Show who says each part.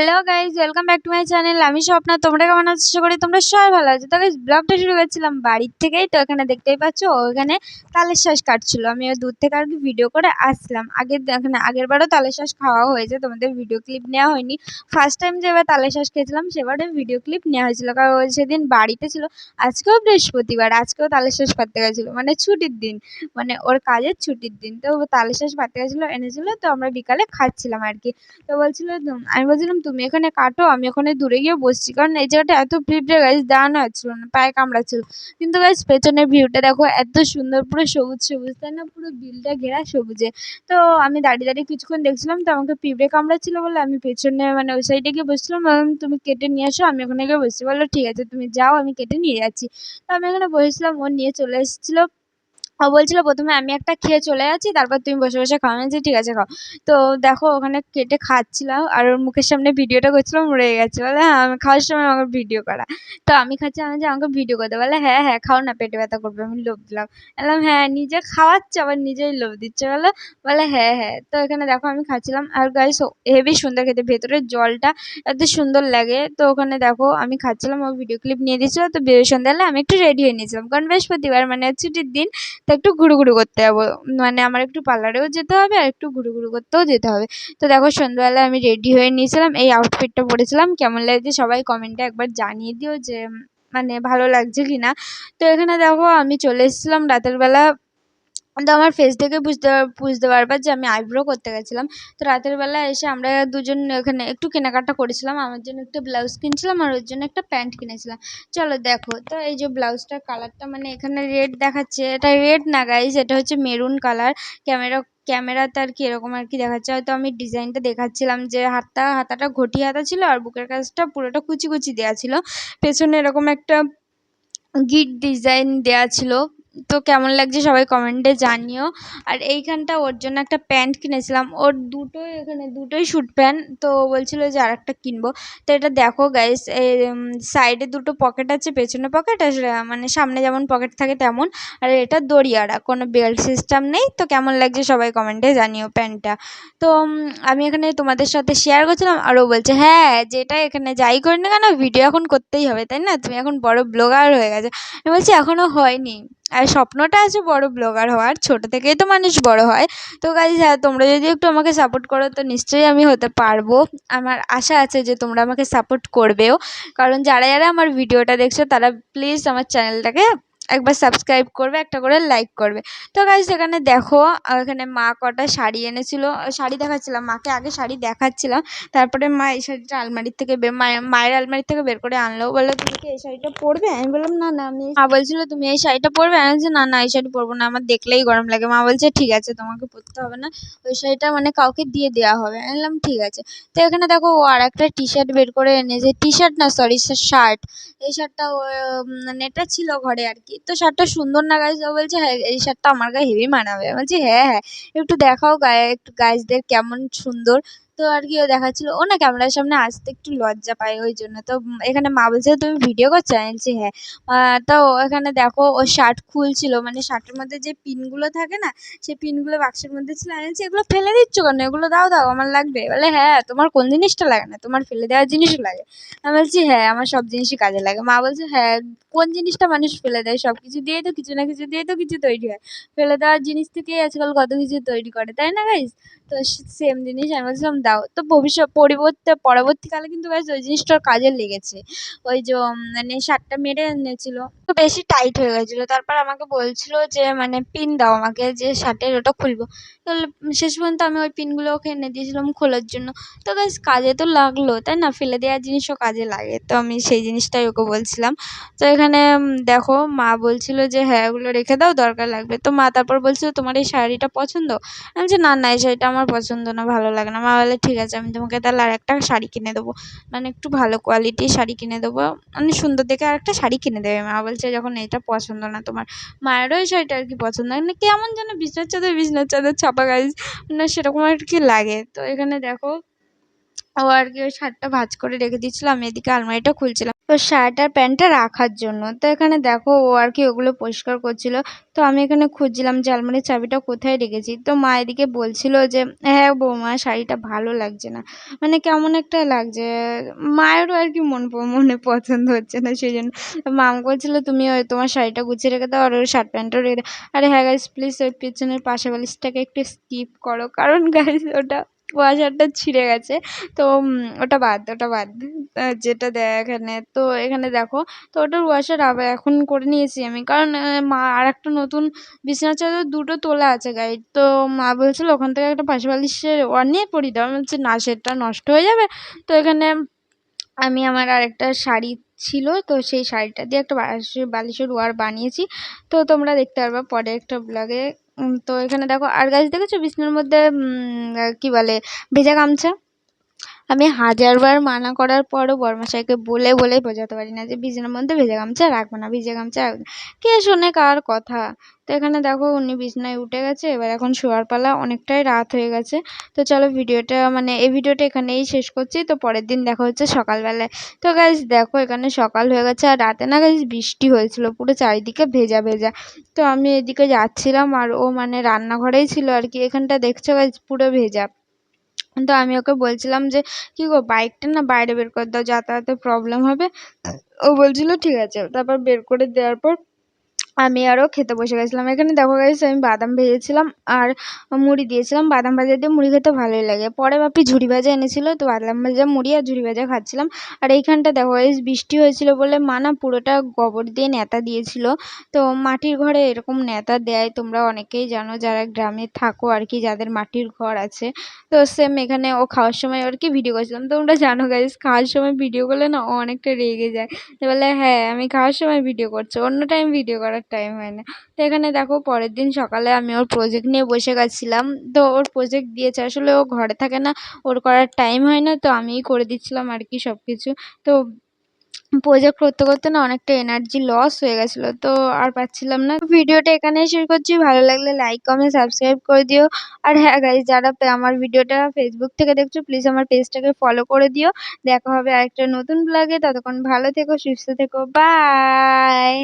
Speaker 1: Hello guys welcome back to my channel আমি স্বপ্না, তোমরা কেমন আছো? করি তোমরা সবাই ভালো আছো। তবে ব্লগটা শুরু করছিলাম বাড়ির থেকেই, তো এখানে দেখতেই পাচ্ছ, ওখানে তালের শ্বাস কাটছিল। আমি ওই দূর থেকে আর কি ভিডিও করে আসলাম। আগের এখানে আগের বারও তালের শ্বাস খাওয়া হয়েছে, তোমাদের ভিডিও ক্লিপ নেওয়া হয়নি। ফার্স্ট টাইম যেবার তালের শ্বাস খেয়েছিলাম, সেবারে ভিডিও ক্লিপ নেওয়া হয়েছিল। কারণ ও সেদিন বাড়িতে ছিল, আজকেও বৃহস্পতিবার, আজকেও তালের শ্বাস পাততে গেছিল। মানে ছুটির দিন মানে ওর কাজের ছুটির দিন। তো তালের শ্বাস পাততে গেছিল, এনেছিলো, তো আমরা বিকালে খাচ্ছিলাম আর কি তো বলছিল আমি বলছিলাম তুমি এখানে কাটো, আমি ওখানে দূরে গিয়ে বসছি। কারণ এই জায়গাটা এত পিঁপড়ে গাছ দাঁড়ানো যাচ্ছিল না, পায়ে কামড়াচ্ছিল কিন্তু গাছ পেছনের ভিউটা দেখো, এত সুন্দর পুরো সবুজ সবুজ, তাই না? পুরো বিলটা ঘেরা সবুজে। তো আমি দাঁড়িয়ে দাঁড়িয়ে কিছুক্ষণ দেখছিলাম, তো আমাকে পিঁপড়ে কামড়াচ্ছিল বলে আমি পেছনে মানে ওই সাইডে গিয়ে বসছিলাম, বললাম, তুমি কেটে নিয়ে আসো, আমি ওখানে গিয়ে বসছি। বলল, ঠিক আছে, তুমি যাও, আমি কেটে নিয়ে যাচ্ছি। তো আমি ওখানে বসেছিলাম, ও নিয়ে চলে এসেছিল। ও বলছিল, প্রথমে আমি একটা খেয়ে চলে যাচ্ছি, তারপর তুমি বসে বসে খাও। আমি বলছি, ঠিক আছে, খাও। তো দেখো, ওখানে কেটে খাচ্ছিলাম, আর ওর মুখের সামনে ভিডিওটা করছিলাম রয়ে গেছে। বলে হ্যাঁ আমি খাওয়ার সময় আমাকে ভিডিও করা। তো আমি খাচ্ছি আমি যে আমাকে ভিডিও করতে। বলে হ্যাঁ হ্যাঁ খাও না, পেটে ব্যথা করবে। আমি লোভ দিলাম। বললাম হ্যাঁ নিজে খাওয়াচ্ছে, আবার নিজেই লোভ দিচ্ছে। বলে বলে হ্যাঁ হ্যাঁ। তো এখানে দেখো, আমি খাচ্ছিলাম, আর গাইস হেভি সুন্দর খেতে ভেতরের জলটা এত সুন্দর লাগে। তো ওখানে দেখো, আমি খাচ্ছিলাম, ও ভিডিও ক্লিপ নিয়ে দিয়েছিলো, তো সন্ধ্যাবেলা আমি একটু রেডি হয়ে নিয়েছিলাম। কারণ বৃহস্পতিবার মানে ছুটির দিন তো একটু ঘুরুঘুরু করতে যাব। মানে আমার একটু পার্লারেও যেতে হবে আর একটু ঘুরুঘুরু করতেও যেতে হবে। তো দেখো সন্ধ্যাবেলা আমি রেডি হয়ে নিয়েছিলাম, এই আউটফিটটা পরেছিলাম। কেমন লাগছে সবাই কমেন্টে একবার জানিয়ে দিও যে মানে ভালো লাগছে কি না তো এখানে দেখো আমি চলে এসেছিলাম রাতের বেলা তো আমার ফেস দেখে বুঝতে বুঝতে পারবা যে আমি আইব্রো করতে গেছিলাম। তো রাতের বেলা এসে আমরা দুজন এখানে একটু কেনাকাটা করেছিলাম। আমার জন্য একটা ব্লাউজ কিনছিলাম আর ওর জন্য একটা প্যান্ট কিনেছিলাম। চলো দেখো, তো এই যে ব্লাউজটার কালারটা মানে এখানে রেড দেখাচ্ছে। এটা রেড না গাইজ এটা হচ্ছে মেরুন কালার ক্যামেরা ক্যামেরাতে আর কি এরকম আর কি দেখাচ্ছে। হয়তো আমি ডিজাইনটা দেখাচ্ছিলাম যে হাতটা, হাতাটা ঘটি হাতা ছিল আর বুকের কাছটা পুরোটা কুচি কুচি দেওয়া ছিল। পেছনে এরকম একটা গিট ডিজাইন দেওয়া ছিল। তো কেমন লাগছে সবাই কমেন্টে জানিও। আর এইখানটা ওর জন্য একটা প্যান্ট কিনেছিলাম। ওর দুটোই এখানে দুটোই স্যুট প্যান্ট তো বলছিল যে আর একটা কিনবো। তো এটা দেখো গাইস সাইডে দুটো পকেট আছে, পেছনে পকেট আর মানে সামনে যেমন পকেট থাকে তেমন। আর এটা দড়িয়ারা, কোনো বেল্ট সিস্টেম নেই। তো কেমন লাগছে সবাই কমেন্টে জানিও প্যান্টটা তো আমি এখানে তোমাদের সাথে শেয়ার করছিলাম, আর ও বলছে হ্যাঁ যেটা এখানে যাই করি না কেন ভিডিও এখন করতেই হবে, তাই না? তুমি এখন বড় ব্লগার হয়ে গেছো। আমি বলছি এখনও হয়নি। আর স্বপ্নটা আছে বড় ব্লগার হওয়ার, ছোটো থেকেই তো মানুষ বড় হয়। তো গাইজ হ্যাঁ তোমরা যদি একটু আমাকে সাপোর্ট করো, তো নিশ্চয়ই আমি হতে পারব। আমার আশা আছে যে তোমরা আমাকে সাপোর্ট করবেও। কারণ যারা যারা আমার ভিডিওটা দেখছ, তারা প্লিজ আমার চ্যানেলটাকে একবার সাবস্ক্রাইব করবে, একটা করে লাইক করবে। তো গাইজ এখানে দেখো, এখানে মা কটা শাড়ি এনেছিল। শাড়ি দেখাচ্ছিলাম, মাকে আগে শাড়ি দেখাচ্ছিলাম। তারপরে মা এই শাড়িটা আলমারির থেকে বের, মায়ের আলমারির থেকে বের করে আনলো। বলল, তুমি কি এই শাড়িটা পরবে? আমি বললাম, না না, আমি মা বলছিল, তুমি এই শাড়িটা পরবে? আমি বলছি, না না, এই শাড়ি পরবো না, আমার দেখলেই গরম লাগে। মা বলছে, ঠিক আছে, তোমাকে পরতে হবে না। ওই শাড়িটা মানে কাউকে দিয়ে দেওয়া হবে। আমি বললাম, ঠিক আছে। তো এখানে দেখো, ও আর একটা টি শার্ট বের করে এনেছে। টি শার্ট না সরি শার্ট এই শার্টটা ও মানে ছিল ঘরে আর কি। তো শার্টটা সুন্দর না গাইজ ও বলছে হ্যাঁ এই শার্টটা আমার গায়ে হেভি মানাবে। আমি বলছি হ্যাঁ হ্যাঁ একটু দেখাও গায়ে, একটু গাইজদের কেমন সুন্দর। তো আর কি ও দেখাচ্ছিলো। ও না ক্যামেরার সামনে আসতে একটু লজ্জা পায় ওই জন্য। তো এখানে মা বলছে তুমি ভিডিও করছ? আমি বলছি হ্যাঁ। তো এখানে দেখো, ও শার্ট খুলছিল। মানে শার্টের মধ্যে যে পিনগুলো থাকে না, সেই পিনগুলো বাক্সের মধ্যে ছিল। আমি বলছি, এগুলো ফেলে দিচ্ছ কেন? এগুলো দাও দাও, আমার লাগবে। বলে হ্যাঁ তোমার কোন জিনিসটা লাগে না? তোমার ফেলে দেওয়ার জিনিসও লাগে। আমি বলছি হ্যাঁ আমার সব জিনিসই কাজে লাগে। মা বলছে হ্যাঁ কোন জিনিসটা মানুষ ফেলে দেয়? সব কিছু দিয়েই তো কিছু না কিছু দিয়ে তো কিছু তৈরি হয়। ফেলে দেওয়ার জিনিস থেকেই আজকাল কত কিছু তৈরি করে, তাই না গাইজ তো সেম জিনিস আমি বলছিলাম দাও। তো ভবিষ্যৎ পরিবর্তে, পরবর্তীকালে কিন্তু গাইজ ওই জিনিসটা কাজে লেগেছে। ওই যে মানে শার্টটা মেরে এনেছিল। তো বেশি টাইট হয়ে গেছিল। তারপর আমাকে বলছিল যে মানে পিন দাও আমাকে যে শার্টের ওটা খুলবো। তো শেষ পর্যন্ত আমি ওই পিনগুলো ওকে এনে দিয়েছিলাম খোলার জন্য। তো গাইজ কাজে তো লাগল, তাই না? ফেলে দেওয়ার জিনিসও কাজে লাগে। তো আমি সেই জিনিসটাই ওকে বলছিলাম। তো এখানে দেখো, মা বলছিল যে হ্যাঁ ওগুলো রেখে দাও, দরকার লাগবে। তো মা তারপর বলছিল, তোমার এই শাড়িটা পছন্দ? আমি বলছি, না না, এই শাড়িটা আমার পছন্দ না, ভালো লাগে না। মা বলে ঠিক আছে, আমি তোমাকে তাহলে আর একটা শাড়ি কিনে দেবো। মানে একটু ভালো কোয়ালিটির শাড়ি কিনে দেবো। মানে সুন্দর দেখে আর একটা শাড়ি কিনে দেবে। মা বলছে যখন এটা পছন্দ না তোমার, মায়েরও এই শাড়িটা আর কি পছন্দ মানে কেমন যেন বিছনার চাদর বিছনার চাদর, ছাপা গাইজ মানে সেরকম আর কি লাগে। তো এখানে দেখো ও আর কি ওই শার্টটা ভাঁজ করে রেখে দিয়েছিল আমি এদিকে আলমারিটা খুলছিলাম। তো শার্ট আর প্যান্টটা রাখার জন্য, তো এখানে দেখো ও আর কি ওগুলো পরিষ্কার করছিল। তো আমি এখানে খুঁজছিলাম যে আলমারির চাবিটা কোথায় রেখেছি। তো মা এদিকে বলছিল যে হ্যাঁ বৌমা, শাড়িটা ভালো লাগছে না। মানে কেমন একটা লাগছে, মায়েরও আর কি মন মনে পছন্দ হচ্ছে না, সেই জন্য। মা বলছিল, তুমি ওই তোমার শাড়িটা গুছিয়ে রেখে দাও, আর ওই শার্ট প্যান্টটাও রেখে দাও। আরে হ্যাঁ গাইজ প্লিজ ওই পেছনের পাশে বালিশটাকে একটু স্কিপ করো, কারণ গাইজ ওটা ওয়াশারটা ছিঁড়ে গেছে। তো ওটা বাদ ওটা বাদ। যেটা দেয় এখানে। তো, এখানে দেখো, তো ওটার ওয়াশার আবার এখন করে নিয়েছি আমি। কারণ মা আর একটা নতুন বিছানার চাদর দুটো তোলা আছে গাইড তো, মা বলছিল ওখান থেকে একটা পাশে বালিশের নিয়ে পরিয়ে দাও আমি বলছি, না, সেটা নষ্ট হয়ে যাবে। তো এখানে আমি আমার আরেকটা শাড়ি ছিল। তো সেই শাড়িটা দিয়ে একটা বালিশের ওয়ার বানিয়েছি। তো তোমরা দেখতে পারবে পরে একটা ব্লগে তো এখানে দেখো আর গাছ দেখেছ? বিছানার মধ্যে কি বলে ভেজা গামছা? আমি হাজারবার মানা করার পরও বড়মশাইকে বলে বলে বোঝাতে পারি না যে বিছানার মধ্যে ভেজা গামছা রাখবে না, ভিজে গামছা রাখবে কে শোনে কার কথা? তো এখানে দেখো উনি বিছনায় উঠে গেছে, এবার এখন শোয়ার পালা অনেকটাই রাত হয়ে গেছে। তো চলো ভিডিওটা মানে এই ভিডিওটা এখানেই শেষ করছি, তো পরের দিন দেখা হচ্ছে সকালবেলায়। তো গাইজ দেখো এখানে সকাল হয়ে গেছে আর রাতে না গাইজ বৃষ্টি হয়েছিল, পুরো চারিদিকে ভেজা ভেজা। তো আমি এদিকে যাচ্ছিলাম আর ও মানে রান্নাঘরেই ছিল আর কি, এখানটা দেখছ গাইজ পুরো ভেজা। তো আমি ওকে বলছিলাম যে কী গো বাইকটা না বাইরে বের করে দাও যাতায়াতে প্রবলেম হবে? ও বলছিল ঠিক আছে। তারপর বের করে দেওয়ার পর আমি আরও খেতে বসে গেছিলাম। এখানে দেখো গাইস আমি বাদাম ভেজেছিলাম আর মুড়ি দিয়েছিলাম। বাদাম ভাজা দিয়ে মুড়ি খেতে ভালোই লাগে। পরে বাপি ঝুড়ি ভাজা এনেছিল, তো বাদাম ভাজা, মুড়ি আর ঝুড়ি ভাজা খাচ্ছিলাম। আর এইখানটা দেখো গাইস বৃষ্টি হয়েছিল বলে মা না পুরোটা গোবর দিয়ে নেতা দিয়েছিল। তো মাটির ঘরে এরকম নেতা দেয়, তোমরা অনেকেই জানো যারা গ্রামে থাকো আর কি, যাদের মাটির ঘর আছে। তো সেম এখানে ও খাওয়ার সময় আর কি ভিডিও করছিলাম? তোমরা জানো গাইস খাওয়ার সময় ভিডিও করলে না ও অনেকটা রেগে যায়। বলে হ্যাঁ আমি খাওয়ার সময় ভিডিও করছি, অন্য টাইম ভিডিও করার টাইম হয় না। তো এখানে দেখো পরের দিন সকালে আমি ওর প্রজেক্ট নিয়ে বসে গেছিলাম। তো ওর প্রজেক্ট দিয়েছে, আসলে ও ঘরে থাকে না, ওর করার টাইম হয় না, তো আমিই করে দিচ্ছিলাম আর কি সব কিছু তো প্রজেক্ট করতে করতে না অনেকটা এনার্জি লস হয়ে গেছিল, তো আর পাচ্ছিলাম না। ভিডিওটা এখানেই শেষ করছি। ভালো লাগলে লাইক কমেন্ট সাবস্ক্রাইব করে দিও। আর হ্যাঁ গাইজ যারা আমার ভিডিওটা ফেসবুক থেকে দেখছ প্লিজ আমার পেজটাকে ফলো করে দিও। দেখা হবে আরেকটা নতুন ব্লগে ততক্ষণ ভালো থেকো, সুস্থ থেকো। বাই